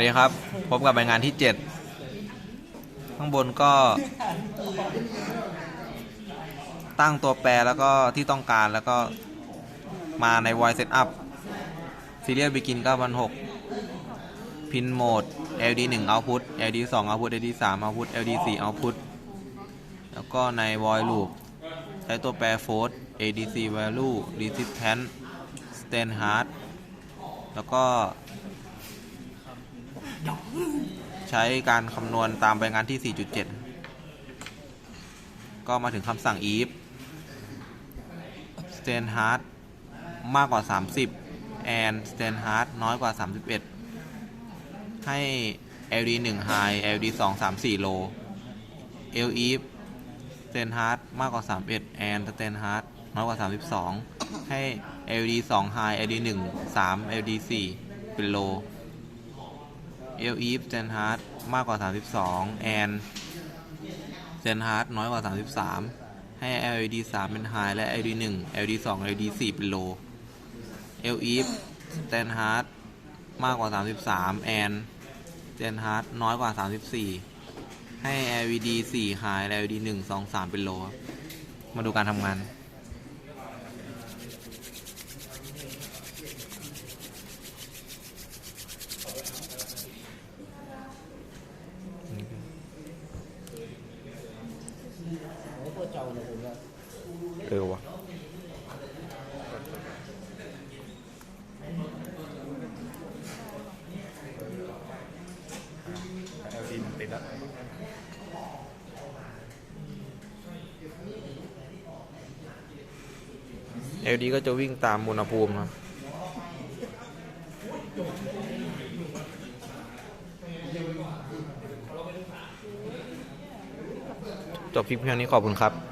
วัสดีครับ พบกับรายงานที่ 7 ข้างบนก็ ตั้งตัวแปรแล้วก็ที่ต้องการแล้วก็มาใน voice setup serial begin 9,006 pin mode LD 1 output LD 2 output LD 3 output LD 4 output แล้วก็ใน void loop ใช้ตัวแปร force ADC value resistance stand hard แล้วก็ ใช้การคำนวณตามใบงานที่ 4.7 ก็มาถึงคำสั่ง if stand hard มากกว่า 30 and stand hard น้อยกว่า 31 ให้ LD 1 high LD 2 3 4 low L if stand hard มากกว่า 31 and stand hard น้อยกว่า 32 ให้ LD 2 high LD 1 3 LD 4 เป็น low L if stand hard มากกว่า 32 and stand hard น้อยกว่า 33 ให้ LED 3 เป็น high และ LED 1 LED 2 LED 4 เป็น low L if stand hard มากกว่า 33 and stand hard น้อยกว่า 34 ให้ LED 4 high และ LED 1 2 3 เป็น low ครับมาดูการทำงาน เออวะเอลดีมันติดแล้วเอลดีก็จะวิ่งตามอุณหภูมิครั จบคลิปเพียงนี้ขอบคุณครับ